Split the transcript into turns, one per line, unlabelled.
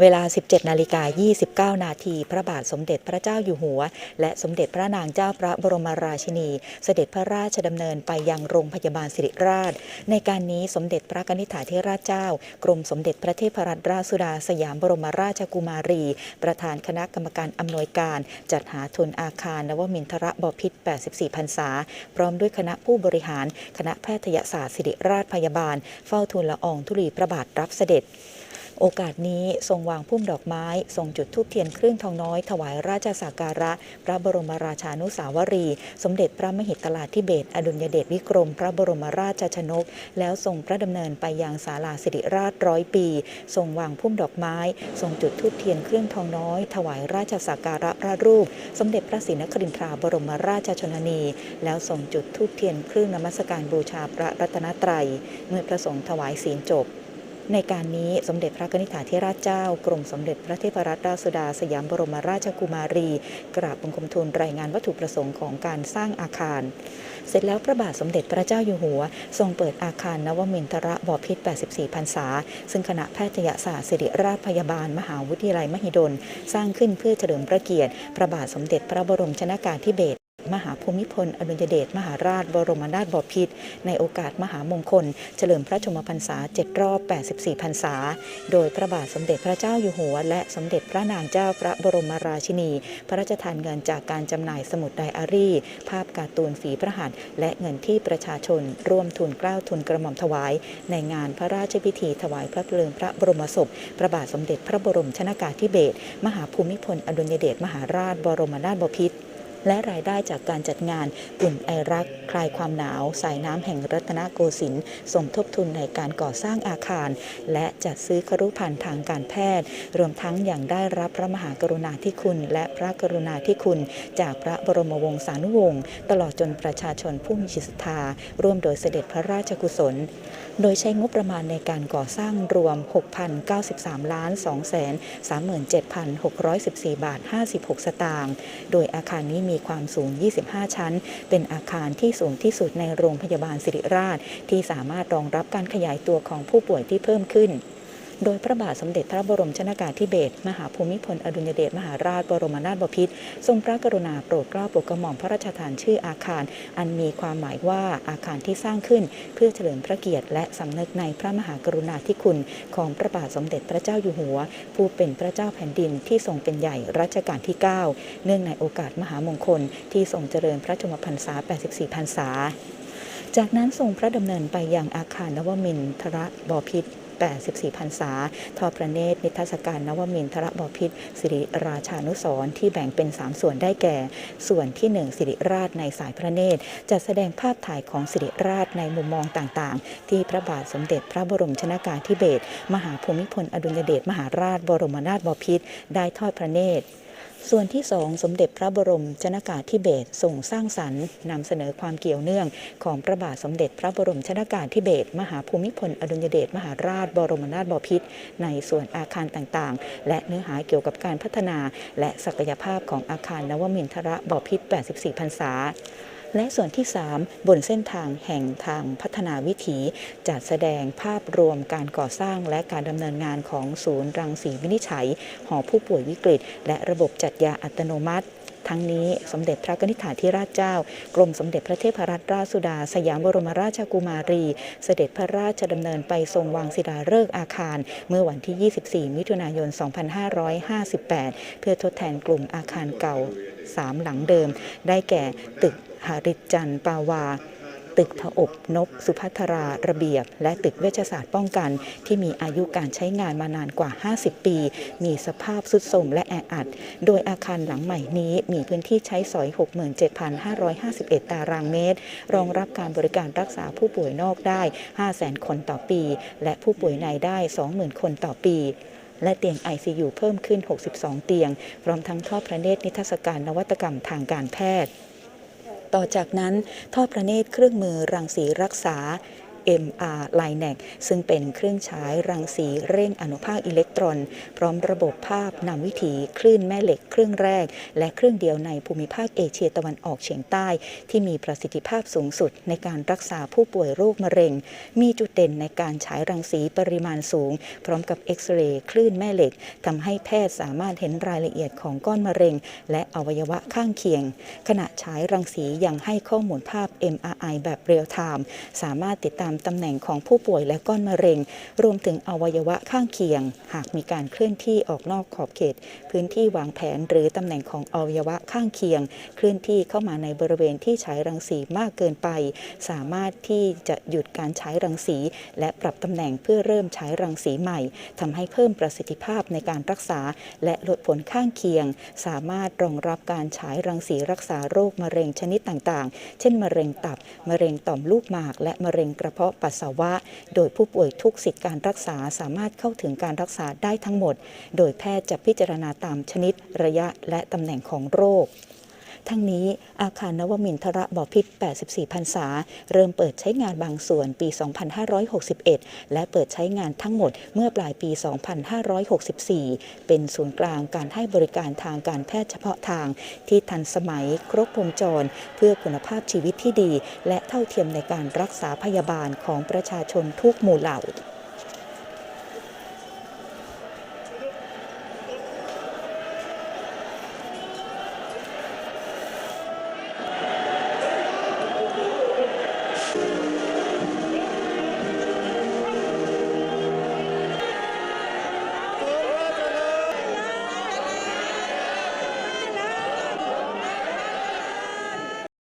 เวลา 17 นาฬิกา 29 นาทีพระบาทสมเด็จพระเจ้าอยู่หัว และสมเด็จพระนางเจ้าพระบรมราชินี เสด็จพระราชดำเนินไปยังโรงพยาบาลสิริราช ในการนี้สมเด็จพระกนิษฐาธิราชเจ้า กรมสมเด็จพระเทพรัตนราชสุดาสยามบรมราชกุมารี ประธานคณะกรรมการอำนวยการ จัดหาทุนอาคารนวมินทรบพิษ 84 พรรษา พร้อมด้วยคณะผู้บริหาร คณะแพทยศาสตร์ศิริราชพยาบาล เฝ้าทูลละอองธุลีพระบาทรับเสด็จ โอกาสนี้ทรงวางพุ่มดอกไม้ ทรงจุดธูปเทียนครึ่งทองน้อย ถวายราชสักการะ พระบรมราชานุสาวรี สมเด็จพระมหิตลาธิเบศอดุลยเดชวิกรม พระบรมราชชนก แล้วทรงพระดำเนินไปยังศาลาสิริราชร้อยปี ทรงวางพุ่มดอกไม้ ทรงจุดธูปเทียนเครื่องทองน้อย ถวายราชสักการะพระรูป สมเด็จพระศรีนครินทราบรมราชชนนี แล้วทรงจุดธูปเทียนเครื่องนมัสการบูชาพระรัตนตรัย เมื่อพระสงฆ์ถวายศีลจบ ในการนี้สมเด็จพระกนิษฐาธิราชเจ้ากรมสมเด็จพระเทพรัตนราชสุดาสยามบรมราชกุมารี กราบบังคมทูลรายงานวัตถุประสงค์ของการสร้างอาคาร เสร็จแล้วพระบาทสมเด็จพระเจ้าอยู่หัว ทรงเปิดอาคารนวมินทรบพิษ 84 พรรษา ซึ่งคณะแพทยศาสตร์ศิริราชพยาบาล มหาวิทยาลัยมหิดล สร้างขึ้นเพื่อเฉลิมพระเกียรติ พระบาทสมเด็จพระบรมชนากาธิเบศร มหาภูมิพล อดุลยเดชมหาราช บรมนาถบพิตรในโอกาสมหามงคล เฉลิมพระชนมพรรษา 7 รอบ 84 พรรษา โดยพระบาทสมเด็จพระเจ้าอยู่หัว และสมเด็จพระนางเจ้าพระบรมราชินี พระราชทานเงินจากการจำหน่ายสมุดไดอารี่ ภาพการ์ตูนฝีพระหัตถ์และเงินที่ประชาชน ร่วมทุนเกล้าทุนกระหม่อมถวาย ในงานพระราชพิธีถวายพระเพลิงพระบรมศพ พระบาทสมเด็จพระบรมชนากาธิเบศรมหาภูมิพล อดุลยเดชมหาราช บรมนาถบพิตร และรายได้จากการจัดงานอุ่นไอรัก คลายความหนาว สายน้ำแห่งรัตนโกสินทร์สมทบทุนในการก่อสร้างอาคาร และจัดซื้อครุภัณฑ์ทางการแพทย์ รวมทั้งอย่างได้รับพระมหากรุณาธิคุณ และพระกรุณาธิคุณ จากพระบรมวงศานุวงศ์ตลอดจนประชาชนผู้มีจิตศรัทธาร่วมโดยเสด็จพระราชกุศล โดยใช้งบประมาณในการก่อสร้างรวม 6,093ล้าน2แสน37,614 บาท 56 สตางค์ โดยอาคารนี้มีมีความสูง 25 ชั้น เป็นอาคารที่สูงที่สุดในโรงพยาบาลสิริราช ที่สามารถรองรับการขยายตัวของผู้ป่วยที่เพิ่มขึ้น โดยพระบาทสมเด็จพระบรมชนากาธิเบศรมหาภูมิพลอดุลยเดชมหาราชบรมนาถบพิตรทรงพระกรุณาโปรดเกล้าโปรดกระหม่อมพระราชทานชื่ออาคาร อันมีความหมายว่าอาคารที่สร้างขึ้น เพื่อเฉลิมพระเกียรติและสำนึกในพระมหากรุณาธิคุณ ของพระบาทสมเด็จพระเจ้าอยู่หัว ผู้เป็นพระเจ้าแผ่นดินที่ทรงเป็นใหญ่รัชกาลที่ 9 เนื่องในโอกาสมหามงคล ที่ทรงเจริญพระชนมพรรษา 84 พรรษา จากนั้นทรงพระดำเนินไปยังอาคารนวมินทรบพิตร 84พรรษา ทอดพระเนตรนิทรรศการนวมินทรบพิษสิริราชานุสร์ที่แบ่งเป็น 3 ส่วนได้แก่ ส่วนที่ 1 สิริราชในสายพระเนตรจัดแสดงภาพถ่ายของสิริราชในมุมมองต่างๆ ที่พระบาทสมเด็จพระบรมชนากาธิเบศรมหาภูมิพลอดุลยเดชมหาราชบรมนาถบพิตรได้ทอดพระเนตร ส่วนที่สองสมเด็จพระบรมชนากาธิเบศส่งสร้างสรรค์นำเสนอความเกี่ยวเนื่อง ของพระบาทสมเด็จพระบรมชนากาธิเบศมหาภูมิพลอดุลยเดชมหาราช บรมนาถบพิตรในส่วนอาคารต่างๆ และเนื้อหาเกี่ยวกับการพัฒนา และศักยภาพของอาคารนวมินทรบพิตร 84 พรรษา และส่วนที่ 3 บนเส้นทางแห่งทางพัฒนาวิถีจัดแสดงภาพรวมการก่อสร้างและการดำเนินงานของศูนย์รังสีวินิจฉัย หอผู้ป่วยวิกฤต และระบบจัดยาอัตโนมัติทั้งนี้สมเด็จพระกนิษฐาธิราชเจ้า กรมสมเด็จพระเทพรัตนราชสุดา สยามบรมราชกุมารี เสด็จพระราชดำเนินไปทรงวางศิลาฤกษ์อาคาร เมื่อวันที่ 24 มิถุนายน 2558 เพื่อทดแทนกลุ่มอาคารเก่า 3 หลังเดิม ได้แก่ตึก หาริจันทร์ปาวา ตึกผอบนก สุภัทราระเบียบ และตึกเวชศาสตร์ป้องกัน ที่มีอายุการใช้งานมานานกว่า 50 ปี มีสภาพสุดโทรมและแออัด โดยอาคารหลังใหม่นี้มีพื้นที่ใช้สอย 67,551 ตารางเมตร รองรับการบริการรักษาผู้ป่วยนอกได้ 500,000 คนต่อปี และผู้ป่วยในได้ 20,000 คนต่อปีและเตียง ICU เพิ่มขึ้น 62 เตียง พร้อมทั้งทอดพระเนตรนิทรรศการนวัตกรรมทางการแพทย์ ต่อจากนั้นทอดพระเนตรเครื่องมือรังสีรักษา MR l i n e c ซึ่งเป็นเครื่องฉายรังสีเร่งอนุภาคอิเล็กตรอน พร้อมระบบภาพนำวิถีคลื่นแม่เหล็กเครื่องแรก และเครื่องเดียวในภูมิภาคเอเชียตะวันออกเฉียงใต้ ที่มีประสิทธิภาพสูงสุดในการรักษาผู้ป่วยโรคมะเร็ง มีจุดเด่นในการฉายรังสีปริมาณสูง พร้อมกับเอ็กซเรย์คลื่นแม่เหล็กทำให้แพทย์สามารถเห็นรายละเอียดของก้อนมะเร็ง และอวัยวะข้างเคียง ขณะฉายรังสียังให้ข้อมูลภาพ MRI แบบเรียลไทม์สามารถติดตามตำแหน่งของผู้ป่วยและก้อนมะเร็ง รวมถึงอวัยวะข้างเคียง หากมีการเคลื่อนที่ออกนอกขอบเขต พื้นที่วางแผนหรือตำแหน่งของอวัยวะข้างเคียง เคลื่อนที่เข้ามาในบริเวณที่ฉายรังสีมากเกินไป สามารถที่จะหยุดการฉายรังสี และปรับตำแหน่งเพื่อเริ่มฉายรังสีใหม่ทำให้เพิ่มประสิทธิภาพในการรักษา และลดผลข้างเคียง สามารถรองรับการฉายรังสีรักษาโรคมะเร็งชนิดต่างๆ เช่น มะเร็งตับ มะเร็งต่อมลูกหมาก และมะเร็งกระเพาะาะปัสสาวะ โดยผู้ป่วยทุกสิทธิการรักษาสามารถเข้าถึงการรักษาได้ทั้งหมด โดยแพทย์จะพิจารณาตามชนิดระยะและตำแหน่งของโรค ทั้งนี้อาคารนวมินทรบพิษ 84 พรรษา เริ่มเปิดใช้งานบางส่วนปี 2561 และเปิดใช้งานทั้งหมดเมื่อปลายปี 2564 เป็นศูนย์กลางการให้บริการทางการแพทย์เฉพาะทาง ที่ทันสมัยครบวงจร เพื่อคุณภาพชีวิตที่ดี และเท่าเทียมในการรักษาพยาบาลของประชาชนทุกหมู่เหล่า